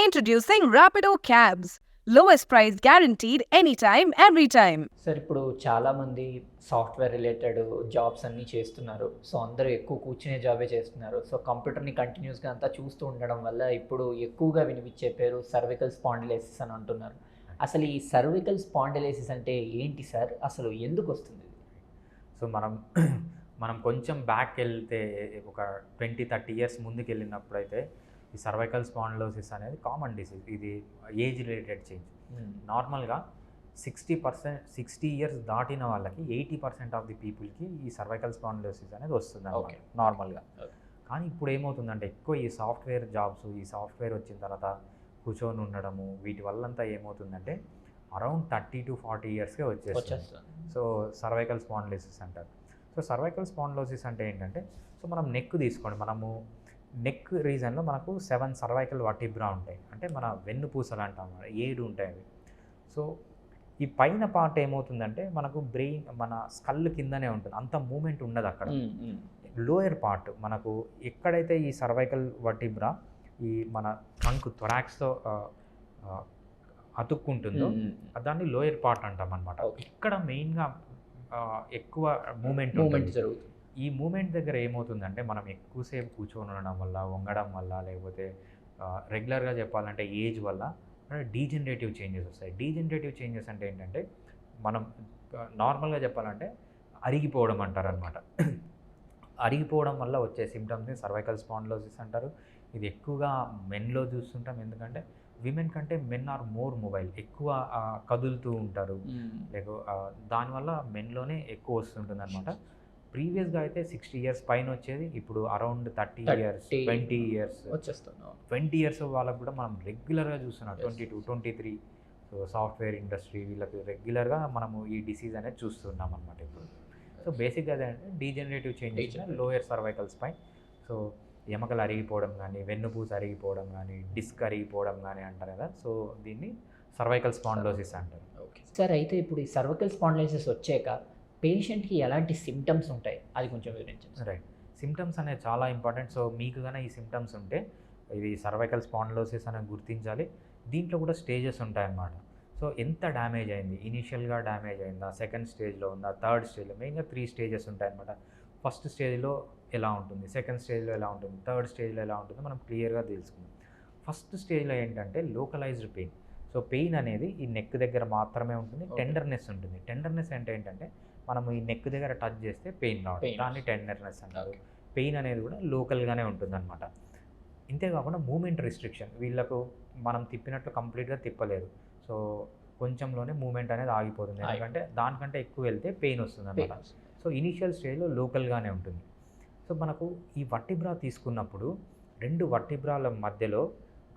Introducing Rapido Cabs. Lowest price guaranteed anytime, every time. Sir ఇప్పుడు చాలామంది software related jobs అన్నీ చేస్తున్నారు so అందరూ ఎక్కువ కూర్చునే జాబే చేస్తున్నారు సో కంప్యూటర్ని కంటిన్యూస్గా అంతా చూస్తూ ఉండడం వల్ల ఇప్పుడు ఎక్కువగా వినిపించే పేరు సర్వికల్ స్పాండిలైసిస్ అని అంటున్నారు అసలు ఈ సర్వికల్ స్పాండిలైసిస్ అంటే ఏంటి సార్ అసలు ఎందుకు వస్తుంది? సో మనం మనం కొంచెం బ్యాక్ వెళ్తే ఒక ట్వంటీ థర్టీ ఇయర్స్ ముందుకు వెళ్ళినప్పుడు అయితే ఈ సర్వైకల్ స్పాండిలోసిస్ అనేది కామన్ డిసీజ్ ఇది ఏజ్ రిలేటెడ్ చేంజ్ నార్మల్గా సిక్స్టీ పర్సెంట్ సిక్స్టీ ఇయర్స్ దాటిన వాళ్ళకి ఎయిటీ పర్సెంట్ ఆఫ్ ది పీపుల్కి ఈ సర్వైకల్ స్పాండిలోసిస్ అనేది వస్తుంది. నార్మల్గా. కానీ ఇప్పుడు ఏమవుతుందంటే ఎక్కువ ఈ సాఫ్ట్వేర్ జాబ్స్ ఈ సాఫ్ట్వేర్ వచ్చిన తర్వాత కూర్చొని ఉండడము వీటి వల్లంతా ఏమవుతుందంటే అరౌండ్ థర్టీ టు ఫార్టీ ఇయర్స్కే వచ్చేస్తుంది. వచ్చేస్తుంది. సో సర్వైకల్ స్పాండిలోసిస్ అంటారు. సో సర్వైకల్ స్పాండిలోసిస్ అంటే ఏంటంటే సో మనం నెక్ తీసుకోండి. మనము నెక్ రీజన్లో మనకు సెవెన్ సర్వైకల్ వటిబ్రా ఉంటాయి. అంటే మన వెన్నుపూసలు అంటాం అన్నమాట. ఏడు ఉంటాయి అవి. సో ఈ పైన పార్ట్ ఏమవుతుందంటే మనకు బ్రెయిన్ మన స్కల్ కిందనే ఉంటుంది. అంత మూమెంట్ ఉండదు అక్కడ. లోయర్ పార్ట్ మనకు ఎక్కడైతే ఈ సర్వైకల్ వటిబ్రా ఈ మన ట్రంక్ థొరాక్స్తో అతుక్కుంటుందో దాన్ని లోయర్ పార్ట్ అంటాం అనమాట. ఇక్కడ మెయిన్గా ఎక్కువ మూమెంట్ మూమెంట్ జరుగుతుంది. ఈ మూమెంట్ దగ్గర ఏమవుతుందంటే మనం ఎక్కువసేపు కూర్చొని ఉండడం వల్ల వంగడం వల్ల లేకపోతే రెగ్యులర్గా చెప్పాలంటే ఏజ్ వల్ల డీజనరేటివ్ చేంజెస్ వస్తాయి. డీజనరేటివ్ చేంజెస్ అంటే ఏంటంటే మనం నార్మల్గా చెప్పాలంటే అరిగిపోవడం అంటారనమాట. అరిగిపోవడం వల్ల వచ్చే సిమ్టమ్స్ని సర్వైకల్ స్పాండిలోసిస్ అంటారు. ఇది ఎక్కువగా మెన్లో చూస్తుంటాం. ఎందుకంటే విమెన్ కంటే మెన్ ఆర్ మోర్ మొబైల్. ఎక్కువ కదులుతూ ఉంటారు. లేక దానివల్ల మెన్లోనే ఎక్కువ వస్తుంటుంది అనమాట ప్రీవియస్గా అయితే సిక్స్టీ ఇయర్స్ పైన వచ్చేది ఇప్పుడు around thirty 30, years twenty years. వచ్చేస్తాను ట్వంటీ ఇయర్స్ వాళ్ళకు కూడా మనం రెగ్యులర్గా చూస్తున్నాం. Twenty two twenty three. So software industry వీళ్ళకి రెగ్యులర్గా మనము ఈ డిసీజ్ అనేది చూస్తున్నాం అనమాట ఇప్పుడు. సో బేసిక్గా అదేంటే డీజనరేటివ్ చేంజెస్. లోయర్ సర్వైకల్స్ పై సో ఎముకలు అరిగిపోవడం కానీ వెన్నుపూస అరిగిపోవడం కానీ డిస్క్ అరిగిపోవడం కానీ అంటారు కదా. సో దీన్ని సర్వైకల్ స్పాండిలోసిస్ అంటారు. ఓకే సార్ అయితే ఇప్పుడు ఈ సర్వికల్ స్పాండిలైసిస్ వచ్చాక పేషెంట్కి ఎలాంటి సిమ్టమ్స్ ఉంటాయి? అది కొంచెం వివరించండి రైట్. సిమ్టమ్స్ అనేది చాలా ఇంపార్టెంట్. సో మీకు కానీ ఈ సిమ్టమ్స్ ఉంటే ఇది సర్వైకల్ స్పాండిలోసిస్ అనేది గుర్తించాలి. దీంట్లో కూడా స్టేజెస్ ఉంటాయన్నమాట. సో ఎంత డ్యామేజ్ అయింది? ఇనీషియల్గా డ్యామేజ్ అయిందా? సెకండ్ స్టేజ్లో ఉందా? థర్డ్ స్టేజ్లో? మెయిన్గా త్రీ స్టేజెస్ ఉంటాయన్నమాట. ఫస్ట్ స్టేజ్లో ఎలా ఉంటుంది? సెకండ్ స్టేజ్లో ఎలా ఉంటుంది? థర్డ్ స్టేజ్లో ఎలా ఉంటుందో? మనం క్లియర్గా తెలుసుకుందాం. ఫస్ట్ స్టేజ్లో ఏంటంటే లోకలైజ్డ్ పెయిన్ సో పెయిన్ అనేది ఈ నెక్ దగ్గర మాత్రమే ఉంటుంది. టెండర్నెస్ ఉంటుంది. టెండర్నెస్ అంటే ఏంటంటే మనం ఈ నెక్ దగ్గర టచ్ చేస్తే పెయిన్ రావడం. దాన్ని టెండర్నెస్ అంటారు. పెయిన్ అనేది కూడా లోకల్గానే ఉంటుంది అనమాట ఇంతేకాకుండా మూమెంట్ రిస్ట్రిక్షన్ వీళ్ళకు మనం తిప్పినట్లు కంప్లీట్గా తిప్పలేరు సో కొంచెంలోనే మూమెంట్ అనేది ఆగిపోతుంది. ఆగి- ఎందుకంటే దానికంటే ఎక్కువ వెళ్తే పెయిన్ వస్తుంది. అనమాట సో ఇనీషియల్ స్టేజ్లో లోకల్గానే ఉంటుంది. సో మనకు ఈ వట్టిబ్రా తీసుకున్నప్పుడు రెండు వట్టిబ్రాల మధ్యలో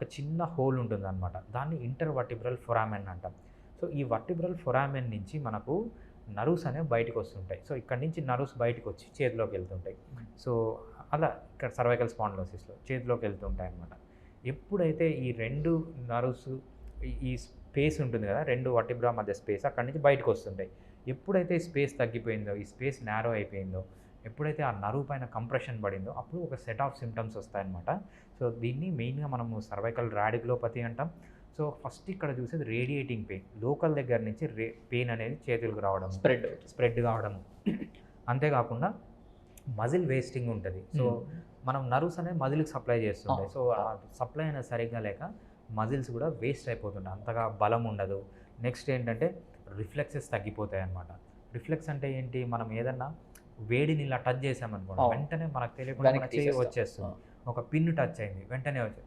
ఒక చిన్న హోల్ ఉంటుంది అనమాట దాన్ని ఇంటర్ వట్టిబ్రల్ ఫొరామెన్ అంటాం. సో ఈ వట్టిబ్రల్ ఫొరామెన్ నుంచి మనకు నరువుస్ అనేవి బయటకు వస్తుంటాయి. సో ఇక్కడ నుంచి నరువుస్ బయటకు వచ్చి చేతిలోకి వెళ్తుంటాయి. సో అలా ఇక్కడ సర్వైకల్ స్పాండ్లోసిస్లో చేతిలోకి వెళ్తుంటాయి అనమాట ఎప్పుడైతే ఈ రెండు నరువుసు ఈ స్పేస్ ఉంటుంది కదా రెండు వటిబ్రా మధ్య స్పేస్ అక్కడి నుంచి బయటకు వస్తుంటాయి. ఎప్పుడైతే స్పేస్ తగ్గిపోయిందో ఈ స్పేస్ నేరో అయిపోయిందో ఎప్పుడైతే ఆ నరువు పైన కంప్రెషన్ పడిందో అప్పుడు ఒక సెట్ ఆఫ్ సిమ్టమ్స్ వస్తాయన్నమాట. సో దీన్ని మెయిన్గా మనము సర్వైకల్ రాడిక్లోపతి అంటాం. సో ఫస్ట్ ఇక్కడ చూసేది రేడియేటింగ్ పెయిన్ లోకల్ దగ్గర నుంచి రే పెయిన్ అనేది చేతులకు రావడం స్ప్రెడ్ స్ప్రెడ్ కావడం అంతేకాకుండా మజిల్ వేస్టింగ్ ఉంటుంది. సో మనం నర్వ్స్ అనేది మజిల్కి సప్లై చేస్తుంటాయి. సో ఆ సప్లై అనేది సరిగ్గా లేక మజిల్స్ కూడా వేస్ట్ అయిపోతుంటాయి. అంతగా బలం ఉండదు. నెక్స్ట్ ఏంటంటే రిఫ్లెక్సెస్ తగ్గిపోతాయి అన్నమాట. రిఫ్లెక్స్ అంటే ఏంటి? మనం ఏదన్నా వేడిని ఇలా టచ్ చేసామనుకోండి. వెంటనే మనకు తెలియకుండా చేయి. వచ్చేస్తుంది. ఒక పిన్ టచ్ అయింది వెంటనే వచ్చే.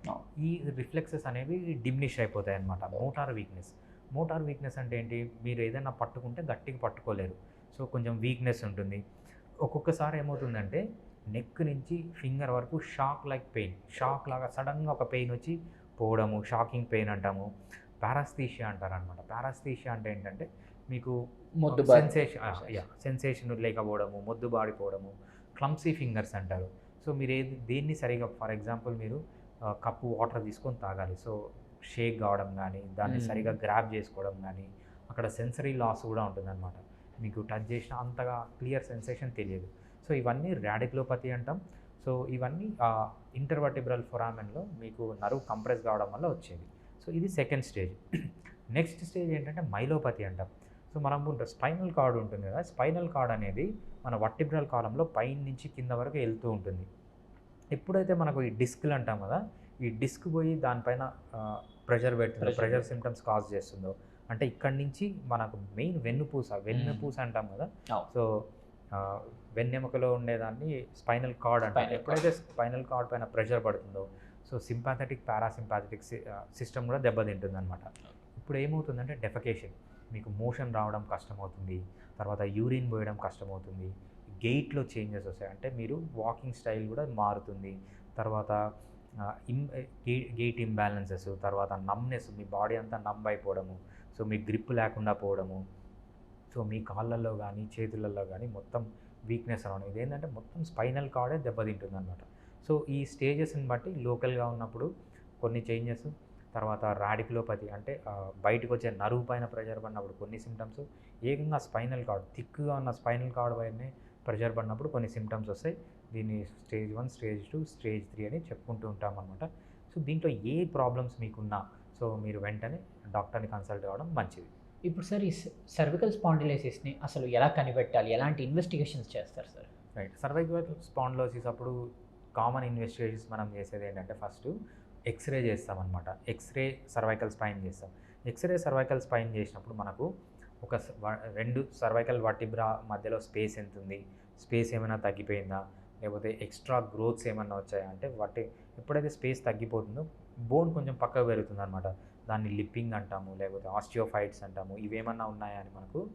ఈ రిఫ్లెక్సెస్ అనేవి డిమినిష్ అయిపోతాయి అనమాట మోటార్ వీక్నెస్. మోటార్ వీక్నెస్ అంటే ఏంటి? మీరు ఏదైనా పట్టుకుంటే గట్టిగా పట్టుకోలేరు. సో కొంచెం వీక్నెస్ ఉంటుంది. ఒక్కొక్కసారి ఏమవుతుందంటే నెక్ నుంచి ఫింగర్ వరకు షాక్ లైక్ పెయిన్ షాక్ లాగా సడన్గా ఒక పెయిన్ వచ్చి పోవడము షాకింగ్ పెయిన్ అంటాము. పారాస్థీషియా అంటారు అనమాట పారాస్థీషియా అంటే ఏంటంటే మీకు మొద్దు సెన్సేషన్ యా సెన్సేషన్ లేకపోవడము మొద్దు బాడిపోవడము క్లమ్సీ ఫింగర్స్ అంటారు. సో మీరు ఏది దేన్ని సరిగా ఫర్ ఎగ్జాంపుల్ మీరు కప్పు వాటర్ తీసుకొని తాగాలి. సో షేక్ కావడం కానీ దాన్ని. సరిగా గ్రాప్ చేసుకోవడం కానీ అక్కడ సెన్సరీ లాస్ కూడా ఉంటుందన్నమాట. మీకు టచ్ చేసిన అంతగా క్లియర్ సెన్సేషన్ తెలియదు. సో ఇవన్నీ రాడిక్లోపతి అంటాం. సో సో ఇవన్నీ ఇంటర్వర్టిబ్రల్ ఫొరామెన్లో మీకు నరువు కంప్రెస్ కావడం వల్ల వచ్చేది సో ఇది సెకండ్ స్టేజ్. నెక్స్ట్ స్టేజ్ ఏంటంటే మైలోపతి అంటాం. సో మనము స్పైనల్ కార్డ్ ఉంటుంది కదా స్పైనల్ కార్డ్ అనేది మన వర్టిబ్రల్ కాలంలో పైన నుంచి కింద వరకు వెళ్తూ ఉంటుంది. ఎప్పుడైతే మనకు ఈ డిస్క్లు అంటాం కదా ఈ డిస్క్ పోయి దానిపైన ప్రెషర్ పెడుతుందో ప్రెషర్. సిమ్టమ్స్ కాజ్ చేస్తుందో అంటే ఇక్కడి నుంచి మనకు మెయిన్ వెన్నుపూస వెన్నుపూస అంటాం కదా. సో వెన్నెముకలో ఉండేదాన్ని స్పైనల్ కార్డ్ అంటాం. ఎప్పుడైతే స్పైనల్ కార్డ్ పైన ప్రెషర్ పడుతుందో సో సింపాథెటిక్ పారాసింపాథెటిక్ సిస్టమ్ కూడా దెబ్బతింటుంది అనమాట ఇప్పుడు ఏమవుతుందంటే డెఫకేషన్. మీకు మోషన్ రావడం కష్టమవుతుంది తర్వాత యూరిన్ పోయడం కష్టమవుతుంది గెయిట్లో చేంజెస్ వస్తాయి. అంటే మీరు వాకింగ్ స్టైల్ కూడా మారుతుంది. తర్వాత ఇం గెయిట్ ఇంబ్యాలెన్సెస్ తర్వాత నమ్నెస్ మీ బాడీ అంతా నమ్ అయిపోవడము సో మీ గ్రిప్ లేకుండా పోవడము సో మీ కాళ్ళల్లో కానీ చేతులలో కానీ మొత్తం వీక్నెస్ రావడం. ఏంటంటే మొత్తం స్పైనల్ కార్డే దెబ్బతింటుంది అనమాట సో ఈ స్టేజెస్ని బట్టి లోకల్గా ఉన్నప్పుడు కొన్ని చేంజెస్ తర్వాత రాడికులోపతి అంటే బయటకు వచ్చే నరువు పైన ప్రెషర్ పడినప్పుడు కొన్ని సిమ్టమ్స్ ఏకంగా స్పైనల్ కార్డ్ థిక్గా ఉన్న స్పైనల్ కార్డ్ పైనే ప్రెషర్ పడినప్పుడు కొన్ని సిమ్టమ్స్ వస్తాయి. దీన్ని stage one stage two stage three అని చెప్పుకుంటూ ఉంటాం అనమాట సో దీంట్లో ఏ ప్రాబ్లమ్స్ మీకున్నా సో మీరు వెంటనే డాక్టర్ని కన్సల్ట్ అవ్వడం మంచిది. ఇప్పుడు సార్ ఈ సర్వికల్ స్పాండిలైసిస్ని అసలు ఎలా కనిపెట్టాలి? ఎలాంటి ఇన్వెస్టిగేషన్స్ చేస్తారు సార్? రైట్. సర్వైకల్ స్పాండ్లోసిస్ అప్పుడు కామన్ ఇన్వెస్టిగేషన్స్ మనం చేసేది ఏంటంటే ఫస్ట్ ఎక్స్రే చేస్తామన్నమాట. ఎక్స్రే సర్వైకల్ స్పైన్ చేస్తాం. ఎక్స్రే సర్వైకల్ స్పైన్ చేసినప్పుడు మనకు ఒక స- రెండు సర్వైకల్ వర్టిబ్రా మధ్యలో స్పేస్ ఎంత ఉంది స్పేస్ ఏమైనా తగ్గిపోయిందా? లేకపోతే ఎక్స్ట్రా గ్రోత్స్ ఏమైనా వచ్చాయా? అంటే వాటి ఎప్పుడైతే స్పేస్ తగ్గిపోతుందో బోన్ కొంచెం పక్కకు పెరుగుతుంది అనమాట దాన్ని లిప్పింగ్ అంటాము లేకపోతే ఆస్టియోఫైట్స్ అంటాము ఇవేమన్నా ఉన్నాయా అని మనకు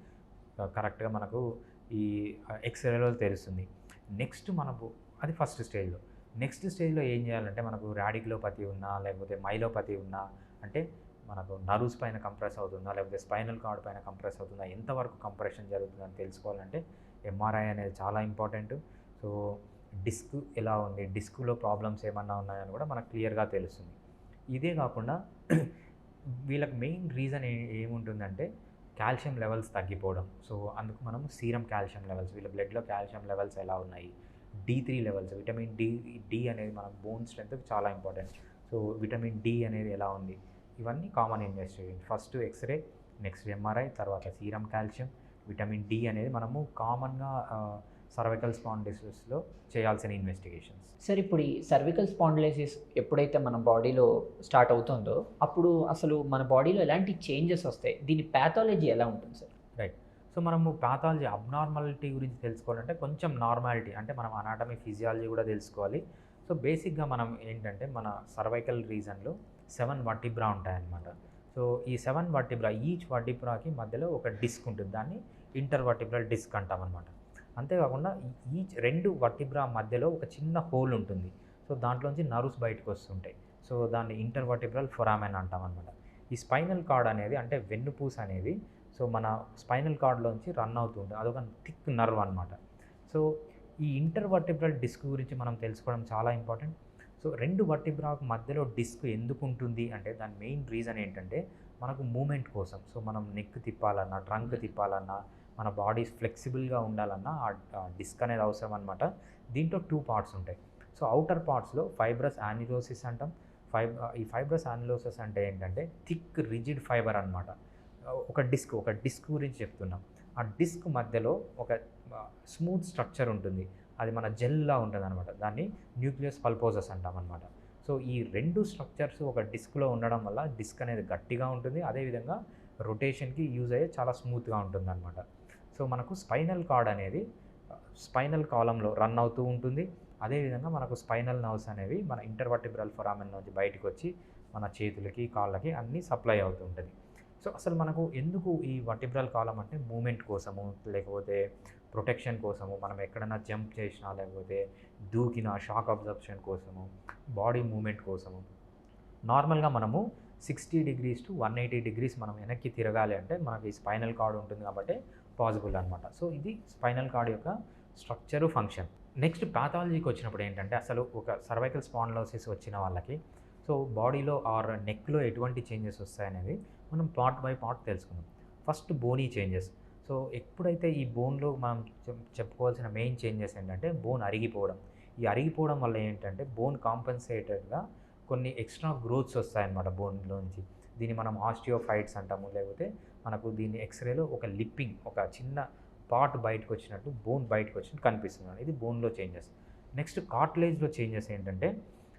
కరెక్ట్గా మనకు ఈ ఎక్స్రేలో తెలుస్తుంది. నెక్స్ట్ మనకు అది ఫస్ట్ స్టేజ్లో నెక్స్ట్ స్టేజ్లో ఏం చేయాలంటే మనకు రాడిక్లోపతి ఉన్నా లేకపోతే మైలోపతి ఉన్నా అంటే మనకు నర్వ్స్ పైన కంప్రెస్ అవుతుందా లేకపోతే స్పైనల్ కార్డ్ పైన కంప్రెస్ అవుతుందా ఎంతవరకు కంప్రెషన్ జరుగుతుందని తెలుసుకోవాలంటే ఎంఆర్ఐ అనేది చాలా ఇంపార్టెంట్. సో డిస్క్ ఎలా ఉంది డిస్క్లో ప్రాబ్లమ్స్ ఏమన్నా ఉన్నాయని కూడా మనకు క్లియర్గా తెలుస్తుంది. ఇదే కాకుండా వీళ్ళకి మెయిన్ రీజన్ ఏ ఏముంటుందంటే కాల్షియం లెవెల్స్ తగ్గిపోవడం. సో అందుకు మనం సీరం కాల్షియం లెవెల్స్ వీళ్ళ బ్లడ్లో కాల్షియం లెవెల్స్ ఎలా ఉన్నాయి D three levels vitamin D D అనేది మన బోన్ స్ట్రెంత్ చాలా ఇంపార్టెంట్ సో విటమిన్ డి అనేది ఎలా ఉంది? ఇవన్నీ common investigation first X-ray next MRI తర్వాత సీరం కాల్షియం విటమిన్ డి అనేది మనము కామన్గా సర్వికల్ స్పాండిసిస్లో చేయాల్సిన ఇన్వెస్టిగేషన్స్ సార్ ఇప్పుడు ఈ సర్వికల్ స్పాండిలైసిస్ ఎప్పుడైతే మన బాడీలో స్టార్ట్ అవుతుందో అప్పుడు అసలు మన బాడీలో ఎలాంటి చేంజెస్ వస్తాయి? దీని ప్యాథాలజీ ఎలా ఉంటుంది సార్ సో మనము పాథాలజీ అబ్నార్మాలిటీ గురించి తెలుసుకోవాలంటే కొంచెం నార్మాలిటీ అంటే మనం అనాటమీ ఫిజియాలజీ కూడా తెలుసుకోవాలి. సో బేసిక్గా మనం ఏంటంటే మన సర్వైకల్ రీజన్లో సెవెన్ వర్టిబ్రా ఉంటాయన్నమాట. సో ఈ సెవెన్ వర్టిబ్రా ఈచ్ వర్టిబ్రాకి మధ్యలో ఒక డిస్క్ ఉంటుంది. దాన్ని ఇంటర్ వర్టిబ్రల్ డిస్క్ అంటాం అనమాట అంతేకాకుండా ఈచ్ రెండు వర్టిబ్రా మధ్యలో ఒక చిన్న హోల్ ఉంటుంది. సో దాంట్లోంచి నర్వ్స్ బయటకు వస్తుంటాయి. సో దాన్ని ఇంటర్ వర్టిబ్రల్ ఫొరామెన్ అంటాం అనమాట ఈ స్పైనల్ కార్డ్ అనేది అంటే వెన్నుపూస అనేది సో మన స్పైనల్ కార్డ్లోంచి రన్ అవుతుంటుంది అదొక థిక్ నర్వ్ అనమాట సో ఈ ఇంటర్ వర్టిబ్రల్ డిస్క్ గురించి మనం తెలుసుకోవడం చాలా ఇంపార్టెంట్. సో రెండు వర్టిబ్రాకు మధ్యలో డిస్క్ ఎందుకు ఉంటుంది అంటే దాని మెయిన్ రీజన్ ఏంటంటే మనకు మూమెంట్ కోసం. సో మనం నెక్ తిప్పాలన్నా ట్రంక్ తిప్పాలన్నా మన బాడీ ఫ్లెక్సిబుల్గా ఉండాలన్నా ఆ డిస్క్ అనేది అవసరం అనమాట దీంట్లో టూ పార్ట్స్ ఉంటాయి. సో అవుటర్ పార్ట్స్లో ఫైబ్రస్ యానిలోసిస్ అంటాం. ఫైబ్ ఈ ఫైబ్రస్ యానిలోసిస్ అంటే ఏంటంటే థిక్ రిజిడ్ ఫైబర్ అనమాట ఒక డిస్క్ ఒక డిస్క్ గురించి చెప్తున్నాం. ఆ డిస్క్ మధ్యలో ఒక స్మూత్ స్ట్రక్చర్ ఉంటుంది. అది మన జెల్లా ఉంటుంది అనమాట దాన్ని న్యూక్లియస్ పల్పోజస్ అంటాం అనమాట సో ఈ రెండు స్ట్రక్చర్స్ ఒక డిస్క్లో ఉండడం వల్ల డిస్క్ అనేది గట్టిగా ఉంటుంది. అదేవిధంగా రొటేషన్కి యూజ్ అయ్యే చాలా స్మూత్గా ఉంటుంది అనమాట సో మనకు స్పైనల్ కార్డ్ అనేది స్పైనల్ కాలంలో రన్ అవుతూ ఉంటుంది. అదేవిధంగా మనకు స్పైనల్ నర్వ్స్ అనేవి మన ఇంటర్వర్టిబ్రల్ ఫొరామెన్ నుంచి బయటకు వచ్చి మన చేతులకి కాళ్ళకి అన్నీ సప్లై అవుతూ ఉంటుంది. సో అసలు మనకు ఎందుకు ఈ వర్టిబ్రల్ కాలం అంటే మూమెంట్ కోసము లేకపోతే ప్రొటెక్షన్ కోసము మనం ఎక్కడైనా జంప్ చేసినా లేకపోతే దూకిన షాక్ అబ్జర్ప్షన్ కోసము బాడీ మూమెంట్ కోసము నార్మల్గా మనము sixty degrees to one eighty degrees మనం వెనక్కి తిరగాలి అంటే మనకి స్పైనల్ కార్డ్ ఉంటుంది కాబట్టి పాసిబుల్ అనమాట సో ఇది స్పైనల్ కార్డ్ యొక్క స్ట్రక్చరు ఫంక్షన్ నెక్స్ట్ పాథాలజీకి వచ్చినప్పుడు ఏంటంటే అసలు ఒక సర్వైకల్ స్పాండ్లోసిస్ వచ్చిన వాళ్ళకి సో బాడీలో ఆర్ నెక్లో ఎటువంటి చేంజెస్ వస్తాయనేది మనం పార్ట్ బై పార్ట్ తెలుసుకుందాం. ఫస్ట్ బోనీ చేంజెస్ సో ఎప్పుడైతే ఈ బోన్లో మనం చెప్- చెప్పుకోవాల్సిన మెయిన్ చేంజెస్ ఏంటంటే బోన్ అరిగిపోవడం. ఈ అరిగిపోవడం వల్ల ఏంటంటే బోన్ కాంపెన్సేటెడ్గా కొన్ని ఎక్స్ట్రా గ్రోత్స్ వస్తాయన్నమాట బోన్లోంచి దీన్ని మనం ఆస్టియోఫైట్స్ అంటాము. లేకపోతే మనకు దీన్ని ఎక్స్రేలో ఒక లిప్పింగ్ ఒక చిన్న పార్ట్ బయటకు వచ్చినట్టు బోన్ బయటకు వచ్చినట్టు కనిపిస్తుంది ఇది బోన్లో చేంజెస్ నెక్స్ట్ కార్ట్లేజ్లో చేంజెస్ ఏంటంటే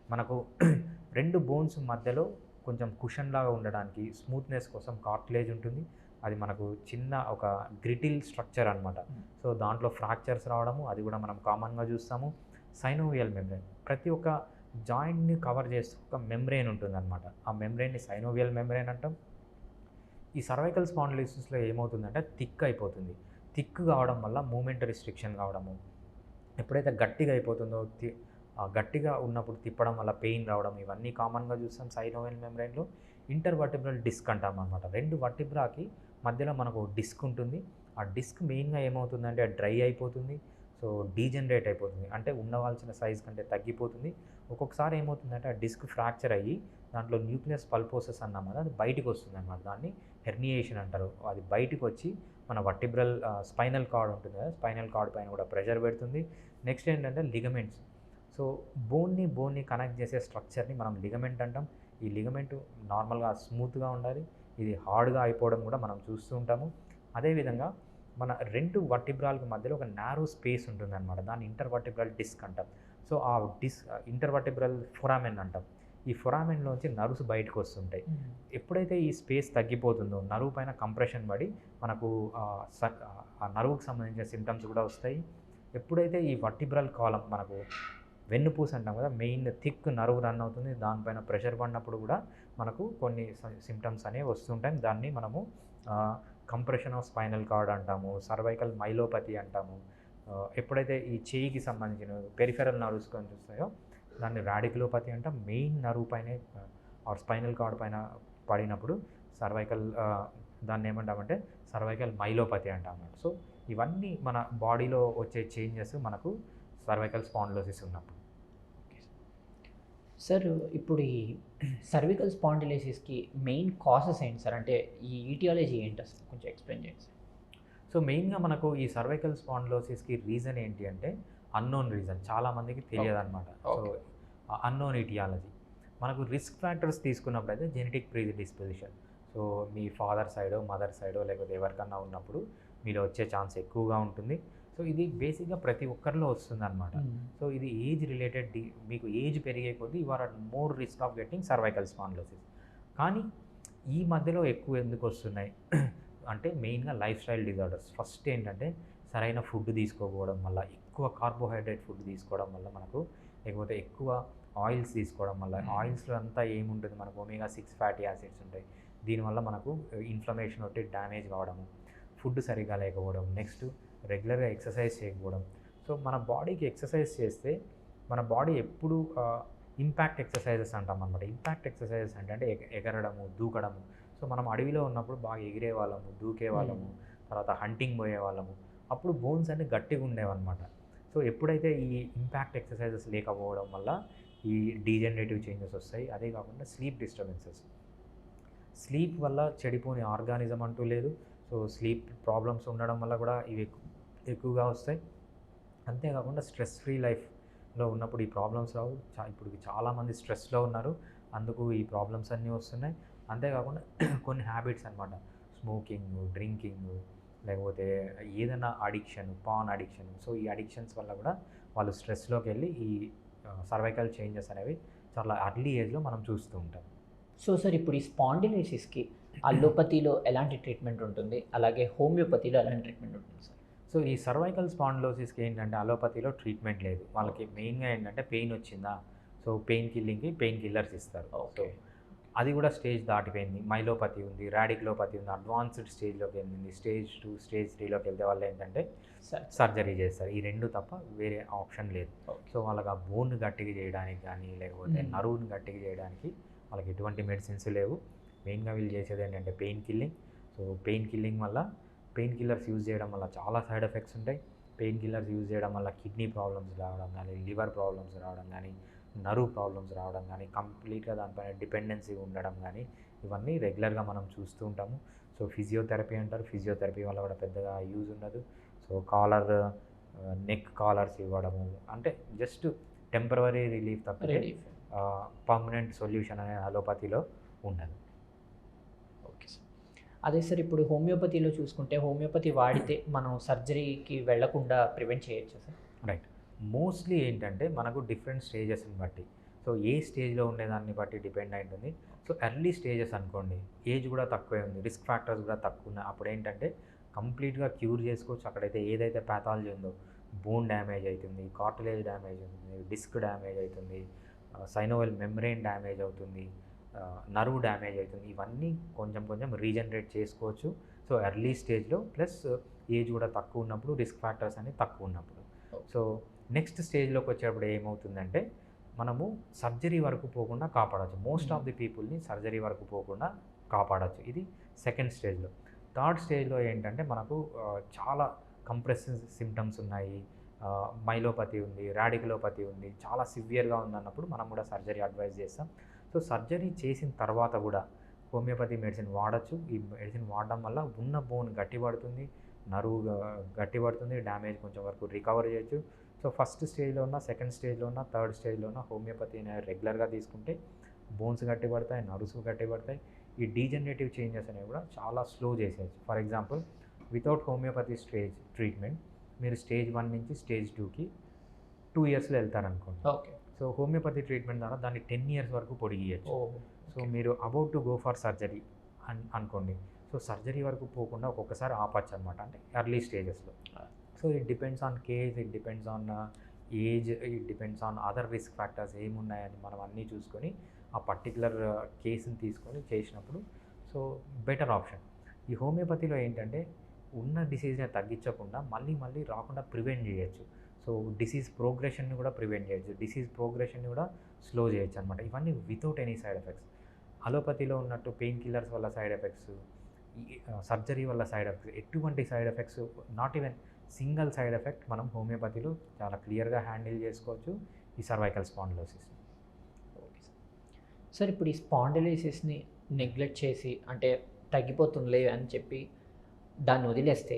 మనకు రెండు బోన్స్ మధ్యలో కొంచెం కుషన్ లాగా ఉండడానికి స్మూత్నెస్ కోసం కార్ట్లేజ్ ఉంటుంది. అది మనకు చిన్న ఒక గ్రిటిల్ స్ట్రక్చర్ అనమాట సో దాంట్లో ఫ్రాక్చర్స్ రావడము అది కూడా మనం కామన్గా చూస్తాము. సైనోవియల్ మెమ్బ్రెయిన్ ప్రతి ఒక్క జాయింట్ని కవర్ చేస్తూ ఒక మెమ్బ్రెయిన్ ఉంటుంది అనమాట ఆ మెమ్బ్రెయిన్ని సైనోవియల్ మెమ్బ్రెయిన్ అంటాం. ఈ సర్వైకల్ స్పాండిలిసిస్లో ఏమవుతుందంటే థిక్ అయిపోతుంది. థిక్ కావడం వల్ల మూమెంట్ రిస్ట్రిక్షన్ కావడము. ఎప్పుడైతే గట్టిగా అయిపోతుందో గట్టిగా ఉన్నప్పుడు తిప్పడం వల్ల పెయిన్ రావడం ఇవన్నీ కామన్గా చూస్తాం సైనోవెల్ మెమ్రైన్లో ఇంటర్ వర్టిబ్రల్ డిస్క్ అంటాం అనమాట రెండు వర్టిబ్రాకి మధ్యలో మనకు డిస్క్ ఉంటుంది. ఆ డిస్క్ మెయిన్గా ఏమవుతుందంటే డ్రై అయిపోతుంది. సో డీజనరేట్ అయిపోతుంది. అంటే ఉండవలసిన సైజ్ కంటే తగ్గిపోతుంది. ఒక్కొక్కసారి ఏమవుతుందంటే ఆ డిస్క్ ఫ్రాక్చర్ అయ్యి దాంట్లో న్యూక్లియస్ పల్పోసెస్ అన్నాం కదా అది బయటకు వస్తుంది అనమాట దాన్ని హెర్నియేషన్ అంటారు. అది బయటికి వచ్చి మన వర్టిబ్రల్ స్పైనల్ కార్డ్ ఉంటుంది కదా స్పైనల్ కార్డ్ పైన కూడా ప్రెషర్ పెడుతుంది. నెక్స్ట్ ఏంటంటే లిగమెంట్స్. సో బోన్ని బోన్ని కనెక్ట్ చేసే స్ట్రక్చర్ని మనం లిగమెంట్ అంటాం. ఈ లిగమెంట్ నార్మల్గా స్మూత్గా ఉండాలి. ఇది హార్డ్గా అయిపోవడం కూడా మనం చూస్తూ ఉంటాము. అదేవిధంగా మన రెండు వర్టిబ్రాల్కి మధ్యలో ఒక నారో స్పేస్ ఉంటుంది అనమాట దాన్ని ఇంటర్ వర్టిబ్రల్ డిస్క్ అంటాం. సో ఆ డిస్ ఇంటర్ వర్టిబ్రల్ ఫొరామెన్ అంటాం. ఈ ఫొరామెన్లోంచి నర్వ్స్ బయటకు వస్తుంటాయి. ఎప్పుడైతే ఈ స్పేస్ తగ్గిపోతుందో నరువు పైన కంప్రెషన్ పడి మనకు ఆ నరువుకు సంబంధించిన సిమ్టమ్స్ కూడా వస్తాయి. ఎప్పుడైతే ఈ వర్టిబ్రల్ కాలం మనకు వెన్నుపూస అంటాం కదా మెయిన్ థిక్ నరువు రన్ అవుతుంది. దానిపైన ప్రెషర్ పడినప్పుడు కూడా మనకు కొన్ని సిమ్టమ్స్ అనేవి వస్తుంటాయి. దాన్ని మనము కంప్రెషన్ ఆఫ్ స్పైనల్ కార్డ్ అంటాము సర్వైకల్ మైలోపతి అంటాము. ఎప్పుడైతే ఈ చేయికి సంబంధించిన పెరిఫెరల్ నర్వ్స్ కనిపిస్తాయో దాన్ని రాడికులోపతి అంటాం. మెయిన్ నరువు పైనే ఆర్ స్పైనల్ కార్డ్ పైన పడినప్పుడు సర్వైకల్ దాన్ని ఏమంటామంటే సర్వైకల్ మైలోపతి అంటామన్నమాట సో ఇవన్నీ మన బాడీలో వచ్చే చేంజెస్ మనకు సర్వైకల్ స్పాండ్లోసిస్ ఉన్నప్పుడు. సార్ ఇప్పుడు ఈ సర్వికల్ స్పాండిలైసిస్కి మెయిన్ కాసెస్ ఏంటి సార్? అంటే ఈ ఈటియాలజీ ఏంటి అసలు? కొంచెం ఎక్స్ప్లెయిన్ చేయండి సార్. సో మెయిన్గా మనకు ఈ సర్వైకల్ స్పాండిలోసిస్కి రీజన్ ఏంటి అంటే అన్నోన్ రీజన్ చాలామందికి తెలియదు అనమాట సో. అన్నోన్ ఇటియాలజీ మనకు రిస్క్ ఫ్యాక్టర్స్ తీసుకున్నప్పుడు అయితే జెనెటిక్ ప్రీ డిస్పోజిషన్ సో మీ ఫాదర్ సైడో మదర్ సైడో లేకపోతే ఎవరికన్నా ఉన్నప్పుడు మీలో వచ్చే ఛాన్స్ ఎక్కువగా ఉంటుంది. సో ఇది బేసిక్గా ప్రతి ఒక్కరిలో వస్తుంది అనమాట సో ఇది ఏజ్ రిలేటెడ్ డి మీకు ఏజ్ పెరిగే కొద్దీ you are more risk of getting cervical spondylosis. కానీ ఈ మధ్యలో ఎక్కువ ఎందుకు వస్తున్నాయి? అంటే మెయిన్గా లైఫ్ స్టైల్ డిజార్డర్స్. ఫస్ట్ ఏంటంటే సరైన ఫుడ్ తీసుకోకపోవడం వల్ల ఎక్కువ కార్బోహైడ్రేట్ ఫుడ్ తీసుకోవడం వల్ల మనకు లేకపోతే ఎక్కువ ఆయిల్స్ తీసుకోవడం వల్ల. ఆయిల్స్లో అంతా ఏముంటుంది? మనకు ఒమేగా సిక్స్ ఫ్యాటీ యాసిడ్స్ ఉంటాయి. దీనివల్ల మనకు ఇన్ఫ్లమేషన్ ఒకటి డ్యామేజ్ కావడము ఫుడ్ సరిగా లేకపోవడం. నెక్స్ట్ రెగ్యులర్గా ఎక్సర్సైజ్ చేయకపోవడం. సో మన బాడీకి ఎక్సర్సైజ్ చేస్తే మన బాడీ ఎప్పుడు ఇంపాక్ట్ ఎక్సర్సైజెస్ అంటాం అనమాట ఇంపాక్ట్ ఎక్సర్సైజెస్ అంటే అంటే ఎగ- ఎగరడము దూకడము. సో మనం అడవిలో ఉన్నప్పుడు బాగా ఎగిరే వాళ్ళము దూకే వాళ్ళము తర్వాత హంటింగ్ పోయే వాళ్ళము. అప్పుడు బోన్స్ అన్ని గట్టిగా ఉండేవన్నమాట సో ఎప్పుడైతే ఈ ఇంపాక్ట్ ఎక్సర్సైజెస్ లేకపోవడం వల్ల ఈ డీజనరేటివ్ చేంజెస్ వస్తాయి అదే కాకుండా స్లీప్ డిస్టర్బెన్సెస్. స్లీప్ వల్ల చెడిపోని ఆర్గానిజం అంటూ లేదు. సో స్లీప్ ప్రాబ్లమ్స్ ఉండడం వల్ల కూడా ఇవి ఎక్కువగా వస్తాయి. అంతేకాకుండా స్ట్రెస్ ఫ్రీ లైఫ్లో ఉన్నప్పుడు ఈ ప్రాబ్లమ్స్ రావు. చా ఇప్పుడు చాలామంది స్ట్రెస్లో ఉన్నారు. అందుకు ఈ ప్రాబ్లమ్స్ అన్నీ వస్తున్నాయి. అంతేకాకుండా కొన్ని హ్యాబిట్స్ అనమాట స్మోకింగ్ డ్రింకింగ్ లేకపోతే ఏదైనా అడిక్షన్ పాన్ అడిక్షన్. సో ఈ అడిక్షన్స్ వల్ల కూడా వాళ్ళు స్ట్రెస్లోకి వెళ్ళి ఈ సర్వైకల్ చేంజెస్ అనేవి చాలా అర్లీ ఏజ్లో మనం చూస్తూ ఉంటాం. సో సార్ ఇప్పుడు ఈ స్పాండిలైసిస్కి అల్లోపతిలో ఎలాంటి ట్రీట్మెంట్ ఉంటుంది? అలాగే హోమియోపతిలో ఎలాంటి ట్రీట్మెంట్ ఉంటుంది సార్? సో ఈ సర్వైకల్ స్పాండిలోసిస్కి ఏంటంటే అలోపతిలో ట్రీట్మెంట్ లేదు. వాళ్ళకి మెయిన్గా ఏంటంటే పెయిన్ వచ్చిందా? సో పెయిన్ కిల్లింగ్కి పెయిన్ కిల్లర్స్ ఇస్తారు. ఓకే. అది కూడా స్టేజ్ దాటిపోయింది. మైలోపతి ఉంది రాడిక్లోపతి ఉంది అడ్వాన్స్డ్ స్టేజ్లోకి వెళ్ళింది. స్టేజ్ టూ స్టేజ్ త్రీలోకి వెళ్తే వాళ్ళు ఏంటంటే సార్ సర్జరీ చేస్తారు. ఈ రెండు తప్ప వేరే ఆప్షన్ లేదు. సో వాళ్ళకి ఆ బోన్ గట్టిగా చేయడానికి కానీ లేకపోతే. నరువుని గట్టిగా చేయడానికి వాళ్ళకి ఎటువంటి మెడిసిన్స్ లేవు. మెయిన్గా వీళ్ళు చేసేది ఏంటంటే pain killing. So pain killing వల్ల పెయిన్ కిల్లర్స్ యూజ్ చేయడం వల్ల చాలా సైడ్ ఎఫెక్ట్స్ ఉంటాయి. పెయిన్ కిల్లర్స్ యూజ్ చేయడం వల్ల కిడ్నీ ప్రాబ్లమ్స్ రావడం కానీ లివర్ ప్రాబ్లమ్స్ రావడం కానీ నరువు ప్రాబ్లమ్స్ రావడం కానీ కంప్లీట్గా దానిపైన డిపెండెన్సీ ఉండడం కానీ ఇవన్నీ రెగ్యులర్గా మనం చూస్తూ ఉంటాము. సో ఫిజియోథెరపీ అంటారు. ఫిజియోథెరపీ వల్ల కూడా పెద్దగా యూజ్ ఉండదు. సో కాలర్ నెక్ కాలర్స్ ఇవ్వడము అంటే జస్ట్ టెంపరవరీ రిలీఫ్ తప్పితే రెడీ పర్మనెంట్ సొల్యూషన్ అనేది అలోపతిలో ఉండదు. అదే సార్ ఇప్పుడు హోమియోపతిలో చూసుకుంటే హోమియోపతి వాడితే మనం సర్జరీకి వెళ్ళకుండా ప్రివెంట్ చేయొచ్చు సార్? రైట్. మోస్ట్లీ ఏంటంటే మనకు డిఫరెంట్ స్టేజెస్ని బట్టి. సో ఏ స్టేజ్లో ఉండేదాన్ని బట్టి డిపెండ్ అయి ఉంటుంది సో ఎర్లీ స్టేజెస్ అనుకోండి ఏజ్ కూడా తక్కువే ఉంది రిస్క్ ఫ్యాక్టర్స్ కూడా తక్కువ ఉన్నాయి. అప్పుడు ఏంటంటే కంప్లీట్గా క్యూర్ చేసుకోవచ్చు. అక్కడైతే ఏదైతే ప్యాథాలజీ ఉందో బోన్ డ్యామేజ్ అవుతుంది కార్టిలేజ్ డ్యామేజ్ అవుతుంది డిస్క్ డ్యామేజ్ అవుతుంది సైనోవెల్ మెమ్బ్రెయిన్ డ్యామేజ్ అవుతుంది నర్వ్ డ్యామేజ్ అవుతుంది. ఇవన్నీ కొంచెం కొంచెం రీజనరేట్ చేసుకోవచ్చు. సో ఎర్లీ స్టేజ్లో ప్లస్ ఏజ్ కూడా తక్కువ ఉన్నప్పుడు రిస్క్ ఫ్యాక్టర్స్ అనేవి తక్కువ ఉన్నప్పుడు. సో నెక్స్ట్ స్టేజ్లోకి వచ్చేటప్పుడు ఏమవుతుందంటే మనము సర్జరీ వరకు పోకుండా కాపాడవచ్చు. మోస్ట్ ఆఫ్ ది పీపుల్ని సర్జరీ వరకు పోకుండా కాపాడవచ్చు. ఇది సెకండ్ స్టేజ్లో. థర్డ్ స్టేజ్లో ఏంటంటే మనకు చాలా కంప్రెసివ్ సిమ్టమ్స్ ఉన్నాయి. మైలోపతి ఉంది రాడికులోపతి ఉంది. చాలా సివియర్గా ఉందన్నప్పుడు మనం కూడా సర్జరీ అడ్వైజ్ చేస్తాం. సో సర్జరీ చేసిన తర్వాత కూడా హోమియోపతి మెడిసిన్ వాడచ్చు. ఈ మెడిసిన్ వాడడం వల్ల ఉన్న బోన్ గట్టిపడుతుంది నరువు గట్టిపడుతుంది డ్యామేజ్ కొంచెం వరకు రికవర్ చేయొచ్చు. సో ఫస్ట్ స్టేజ్లో ఉన్న సెకండ్ స్టేజ్లో ఉన్న థర్డ్ స్టేజ్లో ఉన్న హోమియోపతి అనేది రెగ్యులర్గా తీసుకుంటే బోన్స్ గట్టిపడతాయి నరుసు గట్టిపడతాయి. ఈ డీజనరేటివ్ చేంజెస్ అనేవి కూడా చాలా స్లో చేసేయచ్చు. For example without homeopathy stage treatment మీరు స్టేజ్ వన్ నుంచి స్టేజ్ టూకి టూ ఇయర్స్లో వెళ్తారనుకోండి. ఓకే. సో హోమియోపతి ట్రీట్మెంట్ ద్వారా దాన్ని టెన్ ఇయర్స్ వరకు పొడిగియచ్చు. సో మీరు about to go for surgery అన్ అనుకోండి. సో సర్జరీ వరకు పోకుండా ఒక్కొక్కసారి ఆపచ్చు అనమాట అంటే ఎర్లీ స్టేజెస్లో. So it depends on case it depends on age it depends on other risk factors ఏమున్నాయని మనం అన్నీ చూసుకొని ఆ పర్టికులర్ కేసుని తీసుకొని చేసినప్పుడు సో బెటర్ ఆప్షన్. ఈ హోమియోపతిలో ఏంటంటే ఉన్న డిసీజ్ని తగ్గించకుండా మళ్ళీ మళ్ళీ రాకుండా ప్రివెంట్ చేయొచ్చు. సో డిసీజ్ ప్రోగ్రెషన్ని కూడా ప్రివెంట్ చేయొచ్చు. డిసీజ్ ప్రోగ్రెషన్ని కూడా స్లో చేయొచ్చు అనమాట ఇవన్నీ వితౌట్ ఎనీ సైడ్ ఎఫెక్ట్స్. అలోపతిలో ఉన్నట్టు పెయిన్ కిల్లర్స్ వల్ల సైడ్ ఎఫెక్ట్స్ సర్జరీ వల్ల సైడ్ ఎఫెక్ట్స్ ఎటువంటి side effects not even single side effect మనం హోమియోపతిలో చాలా క్లియర్గా హ్యాండిల్ చేసుకోవచ్చు ఈ cervical spondylosis. Okay sir. Sir ఇప్పుడు ఈ స్పాండిలోసిస్ని నెగ్లెక్ట్ చేసి అంటే తగ్గిపోతుందిలే అని చెప్పి దాన్ని వదిలేస్తే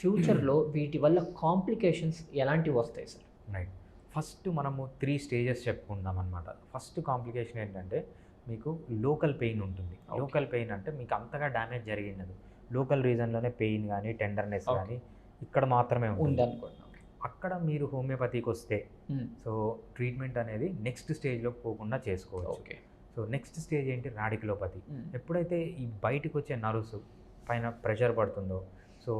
ఫ్యూచర్లో వీటి వల్ల కాంప్లికేషన్స్ ఎలాంటివి వస్తాయి సార్? రైట్. ఫస్ట్ మనము త్రీ స్టేజెస్ చెప్పుకుందాం అనమాట ఫస్ట్ కాంప్లికేషన్ ఏంటంటే మీకు లోకల్ పెయిన్ ఉంటుంది. లోకల్ పెయిన్ అంటే మీకు అంతగా డ్యామేజ్ జరిగినది లోకల్ రీజన్లోనే పెయిన్ కానీ టెండర్నెస్. కానీ ఇక్కడ మాత్రమే ఉంటుంది. అక్కడ మీరు హోమియోపతికి వస్తే సో ట్రీట్మెంట్ అనేది నెక్స్ట్ స్టేజ్లోకి పోకుండా చేసుకోవచ్చు. ఓకే. సో నెక్స్ట్ స్టేజ్ ఏంటి? రాడికులోపతి ఎప్పుడైతే ఈ బయటకు వచ్చే నర్వ్స్ పైన ప్రెషర్ పడుతుందో సో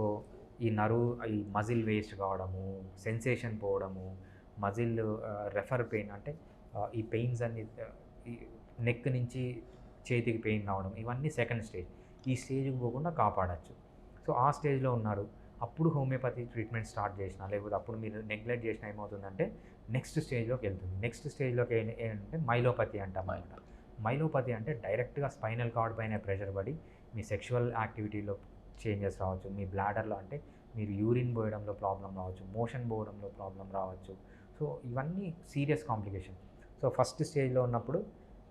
ఈ నరువు ఈ మజిల్ వేస్ట్ కావడము సెన్సేషన్ పోవడము మజిల్ రెఫర్ పెయిన్ అంటే ఈ పెయిన్స్ అన్ని నెక్ నుంచి చేతికి పెయిన్ రావడం ఇవన్నీ సెకండ్ స్టేజ్. ఈ స్టేజ్కి పోకుండా కాపాడచ్చు. సో ఆ స్టేజ్లో ఉన్నారు. అప్పుడు హోమియోపతి ట్రీట్మెంట్ స్టార్ట్ చేసిన లేకపోతే అప్పుడు మీరు నెగ్లెక్ట్ చేసిన ఏమవుతుందంటే నెక్స్ట్ స్టేజ్లోకి వెళ్తుంది. నెక్స్ట్ స్టేజ్లోకి ఏంటంటే మైలోపతి అంటాం అనమాట మైలోపతి అంటే డైరెక్ట్గా స్పైనల్ కార్డ్ పైన ప్రెషర్ పడి మీ సెక్షువల్ యాక్టివిటీలో చేంజెస్ రావచ్చు. మీ బ్లాడర్లో అంటే మీరు యూరిన్ పోయడంలో ప్రాబ్లం రావచ్చు. మోషన్ పోవడంలో ప్రాబ్లం రావచ్చు. సో ఇవన్నీ సీరియస్ కాంప్లికేషన్ సో ఫస్ట్ స్టేజ్లో ఉన్నప్పుడు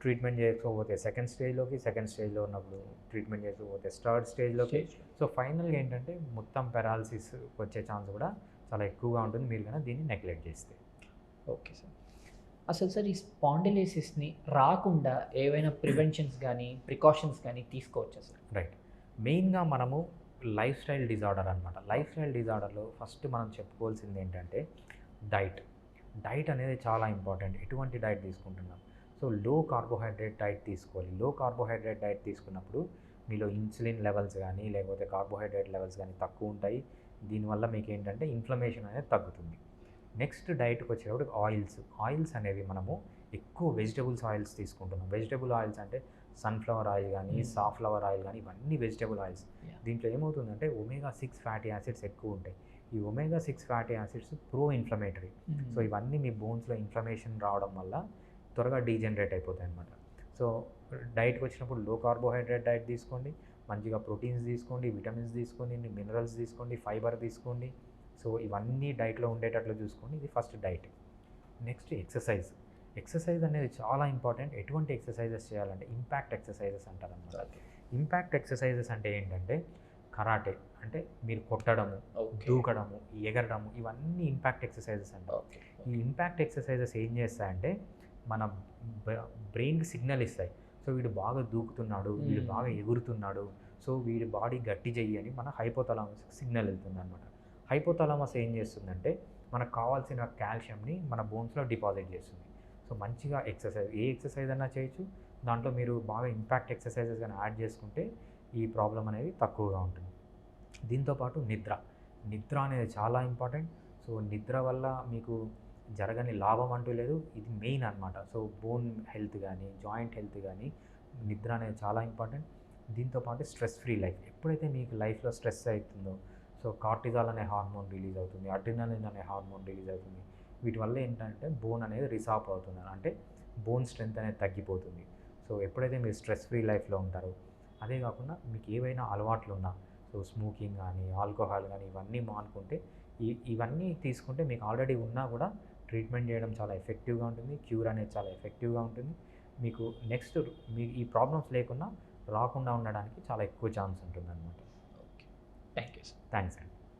ట్రీట్మెంట్ చేసుకోకపోతే సెకండ్ స్టేజ్లోకి సెకండ్ స్టేజ్లో ఉన్నప్పుడు ట్రీట్మెంట్ చేసుకోకపోతే థర్డ్ స్టేజ్లోకి సో ఫైనల్గా ఏంటంటే మొత్తం పెరాలసిస్ వచ్చే ఛాన్స్ కూడా చాలా ఎక్కువగా ఉంటుంది. మీరు కనుక దీన్ని నెగ్లెక్ట్ చేస్తే. ఓకే సార్ అసలు సార్ ఈ స్పాండిలైసిస్ని రాకుండా ఏవైనా ప్రివెన్షన్స్ కానీ ప్రికాషన్స్ కానీ తీసుకోవచ్చా సార్ రైట్ మెయిన్గా మనము లైఫ్ స్టైల్ డిజార్డర్ అనమాట లైఫ్ స్టైల్ డిజార్డర్లో ఫస్ట్ మనం చెప్పుకోవాల్సింది ఏంటంటే డైట్. డైట్ అనేది చాలా ఇంపార్టెంట్. ఎటువంటి డైట్ తీసుకుంటున్నాం? సో లో కార్బోహైడ్రేట్ డైట్ తీసుకోవాలి. లో కార్బోహైడ్రేట్ డైట్ తీసుకున్నప్పుడు మీలో ఇన్సులిన్ లెవెల్స్ కానీ లేకపోతే కార్బోహైడ్రేట్ లెవెల్స్ కానీ తక్కువ ఉంటాయి. దీనివల్ల మీకు ఏంటంటే ఇన్ఫ్లమేషన్ అనేది తగ్గుతుంది. నెక్స్ట్ డైట్కి వచ్చేటప్పుడు ఆయిల్స్. ఆయిల్స్ అనేవి మనము ఎక్కువ వెజిటబుల్స్ ఆయిల్స్ తీసుకుంటున్నాం. వెజిటబుల్ ఆయిల్స్ అంటే సన్ఫ్లవర్ ఆయిల్ కానీ. సాఫ్లవర్ ఆయిల్ కానీ ఇవన్నీ వెజిటబుల్ ఆయిల్స్. దీంట్లో ఏమవుతుందంటే ఒమేగా సిక్స్ ఫ్యాటీ యాసిడ్స్ ఎక్కువ ఉంటాయి. ఈ omega six fatty acids proinflammatory so ఇవన్నీ మీ బోన్స్లో ఇన్ఫ్లమేషన్ రావడం వల్ల త్వరగా డీజనరేట్ అయిపోతాయి అనమాట సో డైట్కి వచ్చినప్పుడు లో కార్బోహైడ్రేట్ డైట్ తీసుకోండి మంచిగా ప్రోటీన్స్ తీసుకోండి విటమిన్స్ తీసుకోండి మినరల్స్ తీసుకోండి ఫైబర్ తీసుకోండి. సో ఇవన్నీ డైట్లో ఉండేటట్లు చూసుకోండి ఇది first diet next exercise exercise అనేది చాలా ఇంపార్టెంట్. ఎటువంటి ఎక్సర్సైజెస్ చేయాలంటే ఇంపాక్ట్ ఎక్సర్సైజెస్ అంటారు అనమాట ఇంపాక్ట్ ఎక్సర్సైజెస్ అంటే ఏంటంటే కరాటే అంటే మీరు కొట్టడము దూకడము ఎగరడము ఇవన్నీ ఇంపాక్ట్ ఎక్సర్సైజెస్ అంటారు ఈ ఇంపాక్ట్ ఎక్సర్సైజెస్ ఏం చేస్తాయంటే మన బ్రెయిన్కి సిగ్నల్ ఇస్తాయి. సో వీడు బాగా దూకుతున్నాడు వీడు. బాగా ఎగురుతున్నాడు సో వీడి బాడీ గట్టి చెయ్యి అని మన హైపోతలామస్ సిగ్నల్ వెళ్తుంది అనమాట హైపోతలామస్ ఏం చేస్తుందంటే మనకు కావాల్సిన కాల్షియంని మన బోన్స్లో డిపాజిట్ చేస్తుంది. సో మంచిగా ఎక్సర్సైజ్ ఏ ఎక్సర్సైజ్ అయినా చేయొచ్చు. దాంట్లో మీరు బాగా ఇంపాక్ట్ ఎక్సర్సైజెస్ కానీ యాడ్ చేసుకుంటే ఈ ప్రాబ్లం అనేది తక్కువగా ఉంటుంది. దీంతోపాటు నిద్ర. నిద్ర అనేది చాలా ఇంపార్టెంట్. సో నిద్ర వల్ల మీకు జరగని లాభం అంటూ లేదు. ఇది మెయిన్ అనమాట సో బోన్ హెల్త్ కానీ జాయింట్ హెల్త్ కానీ నిద్ర అనేది చాలా ఇంపార్టెంట్. దీంతోపాటు స్ట్రెస్ ఫ్రీ లైఫ్. ఎప్పుడైతే మీకు లైఫ్లో స్ట్రెస్ అవుతుందో సో కార్టిజాల్ అనే హార్మోన్ రిలీజ్ అవుతుంది అడ్రినలిన్ అనే హార్మోన్ రిలీజ్ అవుతుంది వీటి వల్ల ఏంటంటే బోన్ అనేది రిసాప్ అవుతుంది. అంటే బోన్ స్ట్రెంత్ అనేది తగ్గిపోతుంది. సో ఎప్పుడైతే మీరు స్ట్రెస్ ఫ్రీ లైఫ్లో ఉంటారో అదే కాకుండా మీకు ఏవైనా అలవాట్లు ఉన్నా సో స్మోకింగ్ కానీ ఆల్కహాల్ కానీ ఇవన్నీ మానుకుంటే ఈ ఇవన్నీ తీసుకుంటే మీకు ఆల్రెడీ ఉన్నా కూడా ట్రీట్మెంట్ చేయడం చాలా ఎఫెక్టివ్గా ఉంటుంది. క్యూర్ అనేది చాలా ఎఫెక్టివ్గా ఉంటుంది. మీకు నెక్స్ట్ మీకు ఈ ప్రాబ్లమ్స్ లేకుండా రాకుండా ఉండడానికి చాలా ఎక్కువ ఛాన్స్ ఉంటుంది అనమాట okay thank you sir thanks అండి